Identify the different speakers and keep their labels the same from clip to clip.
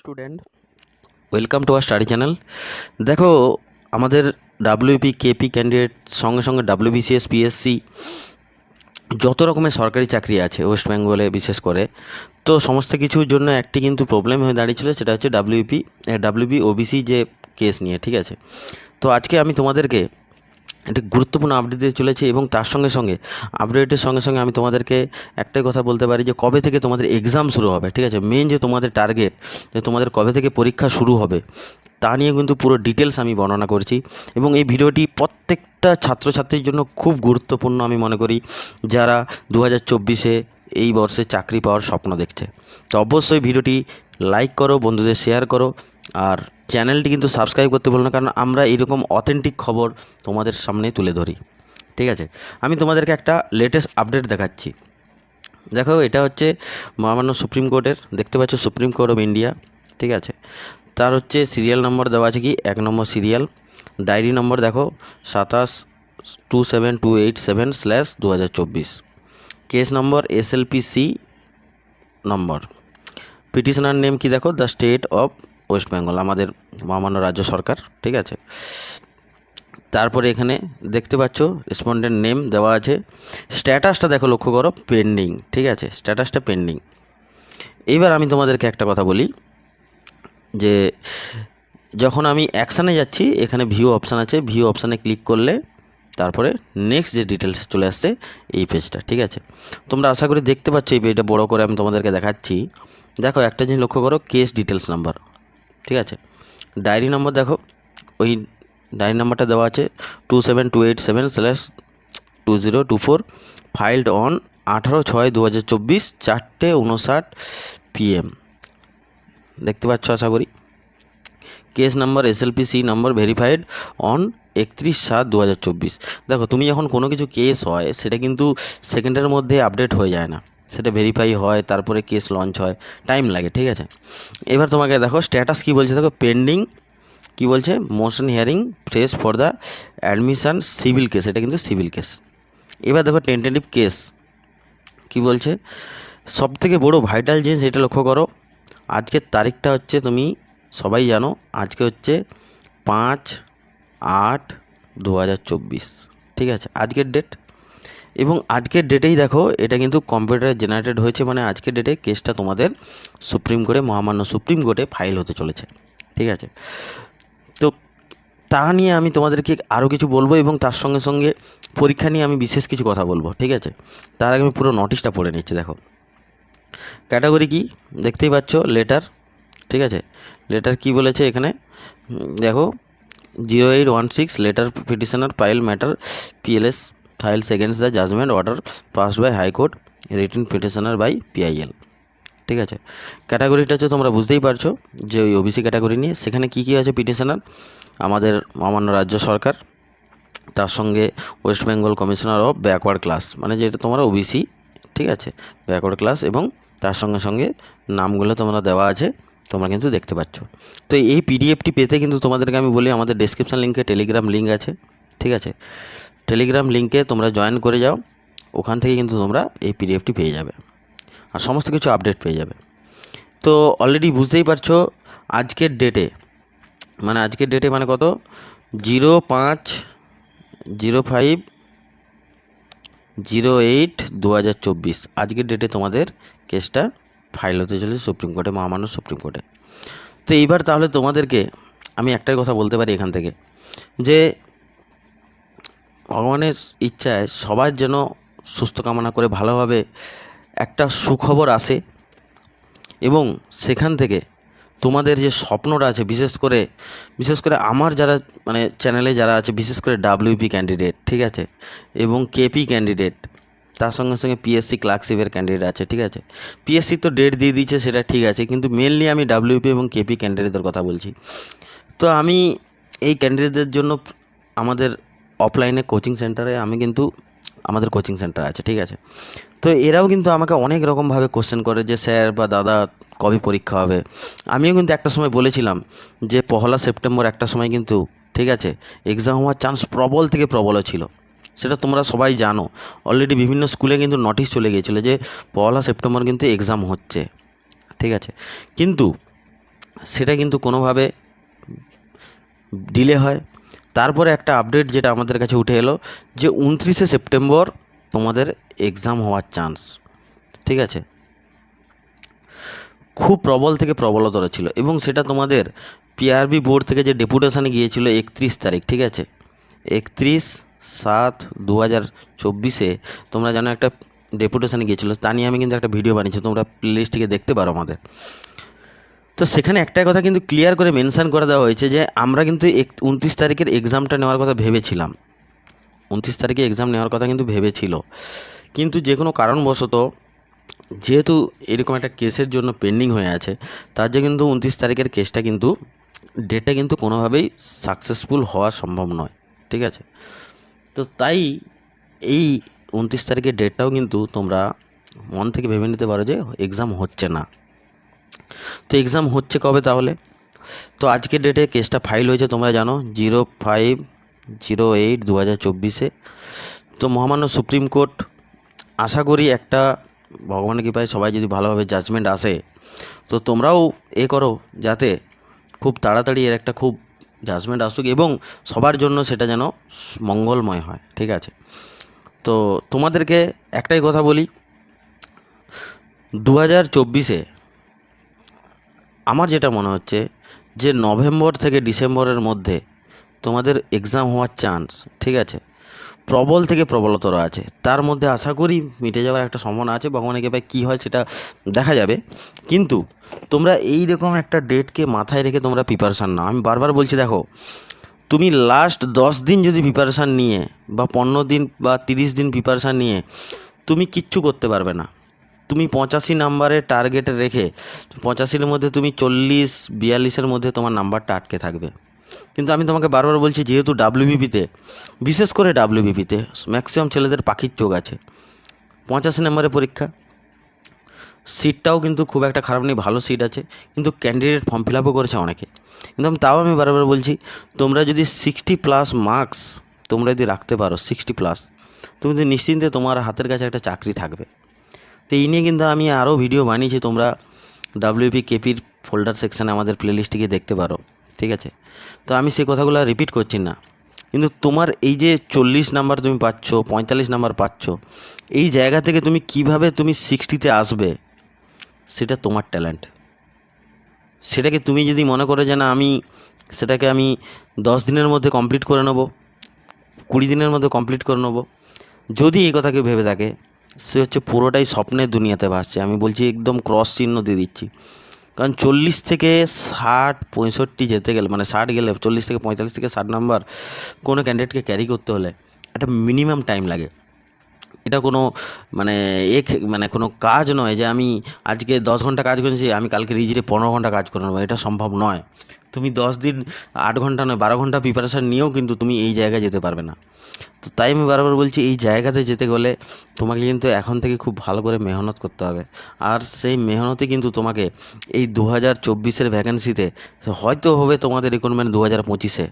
Speaker 1: Student welcome to R study channel দেখো, আমাদের WP KP candidate সঙ্গে সঙ্গে ডাব্লিউবিসিএস পিএসসি যত রকমের সরকারি চাকরি আছে ওয়েস্ট বেঙ্গলে বিশেষ করে, তো সমস্ত কিছুর জন্য একটি কিন্তু প্রবলেম হয়ে দাঁড়িয়েছিল, সেটা হচ্ছে ডাব্লিউপি ডাব্লিউবি ওবিসি যে কেস নিয়ে, ঠিক আছে? তো আজকে আমি তোমাদেরকে একটি গুরুত্বপূর্ণ আপডেট দিয়ে চলেছে এবং তার সঙ্গে সঙ্গে আপডেটের সঙ্গে সঙ্গে আমি তোমাদেরকে একটাই কথা বলতে পারি যে কবে থেকে তোমাদের এক্সাম শুরু হবে, ঠিক আছে? মেন যে তোমাদের টার্গেট যে তোমাদের কবে থেকে পরীক্ষা শুরু হবে, তা নিয়ে কিন্তু পুরো ডিটেলস আমি বর্ণনা করছি এবং এই ভিডিওটি প্রত্যেকটা ছাত্রছাত্রীর জন্য খুব গুরুত্বপূর্ণ আমি মনে করি। যারা দু হাজার চব্বিশে এই বর্ষে চাকরি পাওয়ার স্বপ্ন দেখছে। তো অবশ্যই ভিডিওটি লাইক করো, বন্ধুদের শেয়ার করো, আর চ্যানেলটি কিন্তু সাবস্ক্রাইব করতে বলো না, কারণ আমরা এরকম অথেন্টিক খবর তোমাদের সামনে তুলে ধরি। ঠিক আছে? আমি তোমাদেরকে একটা লেটেস্ট আপডেট দেখাচ্ছি। দেখো, এটা হচ্ছে মহামান্য সুপ্রিম কোর্টের, দেখতে পাচ্ছ সুপ্রিম কোর্ট অফ ইন্ডিয়া, ঠিক আছে? তার হচ্ছে সিরিয়াল নম্বর দেওয়া আছে কি? এক নম্বর সিরিয়াল ডায়েরি নম্বর দেখো, সাতাশ two seven two eight seven slash দু হাজার চব্বিশ। Case number SLPC number. Petitioner name কি দেখো? The state of West Bengal, আমাদের মহামান্য রাজ্য সরকার, ঠিক আছে? তারপরে এখানে দেখতে পাচ্ছ রেসপন্ডেন্ট নেম দেওয়া আছে। স্ট্যাটাসটা দেখো লক্ষ্য করো পেন্ডিং ঠিক আছে? স্ট্যাটাসটা পেন্ডিং এইবার আমি তোমাদেরকে একটা কথা বলি, যে যখন আমি অ্যাকশানে যাচ্ছি, এখানে ভিউ অপশান আছে। ভিউ অপশানে ক্লিক করলে তারপরে নেক্সট যে ডিটেলস চলে আসছে এই পেজটা ঠিক আছে? তোমরা আশা করি দেখতে পাচ্ছ এই পেজটা বড় করে আমি তোমাদেরকে দেখাচ্ছি। দেখো, একটা জিনিস লক্ষ্য করো কেস ডিটেলস নাম্বার ঠিক আছে? ডায়েরি নম্বর দেখো, ওই ডায়েরি নাম্বারটা দেওয়া আছে two seven two eight seven slash two zero two four filed on আঠারো ছয় দু হাজার চব্বিশ, চারটে উনষাট পিএম দেখতে পাচ্ছ আশা করি? Case number SLPC number verified on একত্রিশ সাত দু দেখো, তুমি যখন কোনো কিছু কেস হয়, সেটা কিন্তু সেকেন্ডের মধ্যে আপডেট হয়ে যায় না। সেটা ভেরিফাই হয়, তারপরে কেস লঞ্চ হয় টাইম লাগে, ঠিক আছে? এবার তোমাকে দেখো স্ট্যাটাস কী বলছে? দেখো পেন্ডিং কি বলছে? Motion hearing fresh for the admission civil case এটা কিন্তু সিভিল কেস এবার দেখো টেন্টেটিভ কেস কি বলছে? সব থেকে বড়ো ভাইটাল জিনিস এটা লক্ষ্য করো, আজকের তারিখটা হচ্ছে তুমি সবাই জানো, আজকে হচ্ছে পাঁচ আট দু ঠিক আছে, আজকের ডেট এবং আজকের ডেটেই দেখো, এটা কিন্তু কম্পিউটারে জেনারেটেড হয়েছে মানে আজকের ডেটে কেসটা তোমাদের সুপ্রিম কোর্টে, মহামান্য সুপ্রিম কোর্টে ফাইল হতে চলেছে। ঠিক আছে? তো তা নিয়ে আমি তোমাদেরকে আরও কিছু বলব এবং তার সঙ্গে সঙ্গে পরীক্ষা নিয়ে আমি বিশেষ কিছু কথা বলব। ঠিক আছে? তার আগে আমি পুরো নোটিশটা পড়ে নিচ্ছি, দেখো। ক্যাটাগরি কি? দেখতেই পাচ্ছ লেটার ঠিক আছে? লেটার কি বলেছে এখানে? দেখো zero eight one six letter petitioner file matter PLS files against the judgment order passed by high court written petitioner by PIL. ঠিক আছে? ক্যাটাগরিটা হচ্ছে তোমরা বুঝতেই পারছ যে ওই ওবিসি ক্যাটাগরি নিয়ে সেখানে কী কী আছে পিটিশনার? আমাদের মামান্য রাজ্য সরকার, তার সঙ্গে West Bengal commissioner of backward class মানে যেটা তোমরা ওবিসি ঠিক আছে? ব্যাকওয়ার্ড ক্লাস এবং তার সঙ্গে সঙ্গে নামগুলো তোমরা দেওয়া আছে। তোমরা কিন্তু দেখতে পাচ্ছ। তো এই পিডিএফটি পেতে কিন্তু তোমাদেরকে আমি বলি আমাদের ডেসক্রিপশান লিঙ্কে টেলিগ্রাম লিঙ্ক আছে, ঠিক আছে? টেলিগ্রাম লিঙ্কে তোমরা জয়েন করে যাও, ওখান থেকে কিন্তু তোমরা এই পিডিএফটি পেয়ে যাবে আর সমস্ত কিছু আপডেট পেয়ে যাবে। তো অলরেডি বুঝতেই পারছ, আজকের ডেটে মানে আজকের ডেটে মানে কত? জিরো পাঁচ জিরো ফাইভ জিরো এইট দু হাজার চব্বিশ। আজকের ডেটে তোমাদের কেসটা ফাইল হতে চলেছে, সুপ্রিম কোর্টে, মহামান্য সুপ্রিম কোর্টে। তো এইবার তাহলে তোমাদেরকে আমি একটাই কথা বলতে পারি এখান থেকে, যে ভগবানের ইচ্ছায় সবার যেন সুস্থ কামনা করে ভালোভাবে একটা সুখবর আসে এবং সেখান থেকে তোমাদের যে স্বপ্নটা আছে, বিশেষ করে বিশেষ করে আমার যারা মানে চ্যানেলে যারা আছে, বিশেষ করে ডাব্লিউপি ক্যান্ডিডেট ঠিক আছে? এবং কেপি ক্যান্ডিডেট তার সঙ্গে সঙ্গে পিএসসি ক্লার্কশিপের ক্যান্ডিডেট আছে, ঠিক আছে? পিএসসি তো ডেট দিয়ে দিচ্ছে সেটা ঠিক আছে, কিন্তু মেনলি আমি ডাব্লিউপি এবং কেপি ক্যান্ডিডেটদের কথা বলছি। তো আমি এই ক্যান্ডিডেটদের জন্য আমাদের অফলাইনে কোচিং সেন্টারে আমি কিন্তু আমাদের কোচিং সেন্টার আছে, ঠিক আছে? তো এরাও কিন্তু আমাকে অনেক রকমভাবে কোশ্চেন করে যে, স্যার বা দাদা, কবে পরীক্ষা হবে? আমিও কিন্তু একটা সময় বলেছিলাম যে, পহলা সেপ্টেম্বর একটা সময় কিন্তু, ঠিক আছে? এক্সাম হওয়ার চান্স প্রবল থেকে প্রবলও ছিল। সেটা তোমরা সবাই জানো। অলরেডি বিভিন্ন স্কুলে কিন্তু নোটিশ চলে গিয়েছিল যে পয়লা সেপ্টেম্বর কিন্তু এক্সাম হচ্ছে। ঠিক আছে? কিন্তু সেটা কিন্তু কোনোভাবে ডিলে হয়। তারপরে একটা আপডেট যেটা আমাদের কাছে উঠে এলো যে উনত্রিশে সেপ্টেম্বর তোমাদের এক্সাম হওয়ার চান্স ঠিক আছে? খুব প্রবল থেকে প্রবলতর ছিল এবং সেটা তোমাদের পিআরবি বোর্ড থেকে যে ডেপুটেশানে গিয়েছিল একত্রিশ তারিখ। ঠিক আছে? একত্রিশ সাত দু হাজার চব্বিশে তোমরা জানো একটা ডেপুটেশানে গিয়েছিল, তা নিয়ে আমি কিন্তু একটা ভিডিও বানিয়েছি, তোমরা প্লেলিস্টটিকে দেখতে পারো আমাদের। তো সেখানে একটাই কথা কিন্তু ক্লিয়ার করে মেনশান করে দেওয়া হয়েছে যে, আমরা কিন্তু এক, উনত্রিশ তারিখের এক্সামটা নেওয়ার কথা ভেবেছিলাম। উনত্রিশ তারিখে এক্সাম নেওয়ার কথা কিন্তু ভেবেছিল। কিন্তু যে কোনো কারণবশত, যেহেতু এরকম একটা কেসের জন্য পেন্ডিং হয়ে আছে, তার যে কিন্তু উনত্রিশ তারিখের কেসটা কিন্তু ডেটটা কিন্তু কোনোভাবেই সাকসেসফুল হওয়া সম্ভব নয়। ঠিক আছে? তো তাই এই উনত্রিশ তারিখের ডেটটাও কিন্তু তোমরা মন থেকে ভেবে নিতে পারো যে এক্সাম হচ্ছে না। তো এক্সাম হচ্ছে কবে তাহলে? তো আজকের ডেটে কেসটা ফাইল হয়েছে, তোমরা জানো জিরো ফাইভ জিরো এইট দু হাজার চব্বিশে। তো মহামান্য সুপ্রিম কোর্ট, আশা করি একটা ভগবানের কৃপায় সবাই যদি ভালোভাবে জাজমেন্ট আসে, তো তোমরাও এ করো যাতে খুব তাড়াতাড়ি এর একটা খুব জাজমেন্ট আসুক এবং সবার জন্য সেটা যেন মঙ্গলময় হয়, ঠিক আছে? তো তোমাদেরকে একটাই কথা বলি দু হাজার চব্বিশে আমার যেটা মনে হচ্ছে যে নভেম্বর থেকে ডিসেম্বরের মধ্যে তোমাদের এক্সাম হওয়ার চান্স ঠিক আছে? প্রবল থেকে প্রবলতর আছে। তার মধ্যে আশা করি মিটে যাওয়ার একটা সম্ভাবনা আছে। ভগবানের কৃপায় কী হয় সেটা দেখা যাবে। কিন্তু তোমরা এই রকম একটা ডেটকে মাথায় রেখে তোমরা প্রিপারেশান নাও। আমি বারবার বলছি, দেখো, তুমি লাস্ট দশ দিন যদি প্রিপারেশান নিয়ে বা পনেরো দিন বা তিরিশ দিন প্রিপারেশান নিয়ে তুমি কিচ্ছু করতে পারবে না। তুমি পঁচাশি নাম্বারে টার্গেট রেখে, পঁচাশির মধ্যে তুমি চল্লিশ, বিয়াল্লিশের মধ্যে তোমার নাম্বারটা আটকে থাকবে। কিন্তু আমি তোমাকে বারবার বলছি, যেহেতু ডাব্লিউবিপিতে বিশেষ করে ডাব্লিউবিপিতে ম্যাক্সিমাম ছেলেদের পাখির চোখ আছে। পঁচাশি নম্বরের পরীক্ষা। সিটটাও কিন্তু খুব একটা খারাপ নেই, ভালো সিট আছে, কিন্তু ক্যান্ডিডেট ফর্ম ফিল আপও করেছে অনেকে। কিন্তু আমি তাও আমি বারবার বলছি, তোমরা যদি সিক্সটি প্লাস মার্কস তোমরা যদি রাখতে পারো সিক্সটি প্লাস তুমি যদি নিশ্চিন্তে তোমার হাতের কাছে একটা চাকরি থাকবে। তো এই নিয়ে কিন্তু আমি আরও ভিডিও বানিয়েছি, তোমরা ডাব্লিউপি কেপির ফোল্ডার সেকশানে আমাদের প্লেলিস্টটিকে দেখতে পারো। ঠিক আছে? তো আমি সেই কথাগুলো রিপিট করছি না। কিন্তু তোমার এই যে চল্লিশ নাম্বার তুমি পাচ্ছ, পঁয়তাল্লিশ নাম্বার পাচ্ছ, এই জায়গা থেকে তুমি কীভাবে তুমি সিক্সটিতে আসবে, সেটা তোমার ট্যালেন্ট সেটাকে তুমি যদি মনে করো যে না, আমি সেটাকে আমি দশ দিনের মধ্যে কমপ্লিট করে নেব, কুড়ি দিনের মধ্যে কমপ্লিট করে নেব, যদি এই কথা কেউ ভেবে থাকে, সে হচ্ছে পুরোটাই স্বপ্নের দুনিয়াতে ভাসছে। আমি বলছি একদম ক্রস চিহ্ন দিয়ে দিচ্ছি। কারণ চল্লিশ থেকে ষাট, পঁয়ষট্টি যেতে গেলে মানে ষাট গেলে, চল্লিশ থেকে পঁয়তাল্লিশ থেকে ষাট নাম্বার কোনো ক্যান্ডিডেটকে ক্যারি করতে হলে একটা মিনিমাম টাইম লাগে। এটা কোনো মানে এক মানে কোনো কাজ নয় যে আমি আজকে দশ ঘণ্টা কাজ করেছি, আমি কালকে রিজিটে পনেরো ঘণ্টা কাজ করে নেব, এটা সম্ভব নয়। তুমি দশ দিন আট ঘণ্টা নয়, বারো ঘণ্টা প্রিপারেশান নিয়েও কিন্তু তুমি এই জায়গায় যেতে পারবে না। তো তাই আমি বারবার বলছি, এই জায়গাতে যেতে গেলে তোমাকে কিন্তু এখন থেকে খুব ভালো করে মেহনত করতে হবে। আর সেই মেহনতে কিন্তু তোমাকে এই দু হাজার চব্বিশের ভ্যাকেন্সিতে হয়তো হবে তোমাদের রিক্রুটমেন্ট দু হাজার পঁচিশে,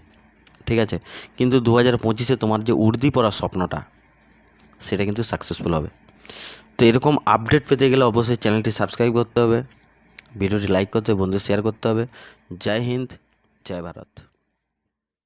Speaker 1: ঠিক আছে? কিন্তু দু হাজার পঁচিশে তোমার যে উর্দি পড়ার স্বপ্নটা সেটা কিন্তু সাকসেসফুল হবে। তো এরকম আপডেট পেতে গেলে অবশ্যই চ্যানেলটি সাবস্ক্রাইব করতে হবে। ভিডিওটি লাইক করতে হবে বন্ধুদের শেয়ার করতে হবে। জয় হিন্দ, জয় ভারত।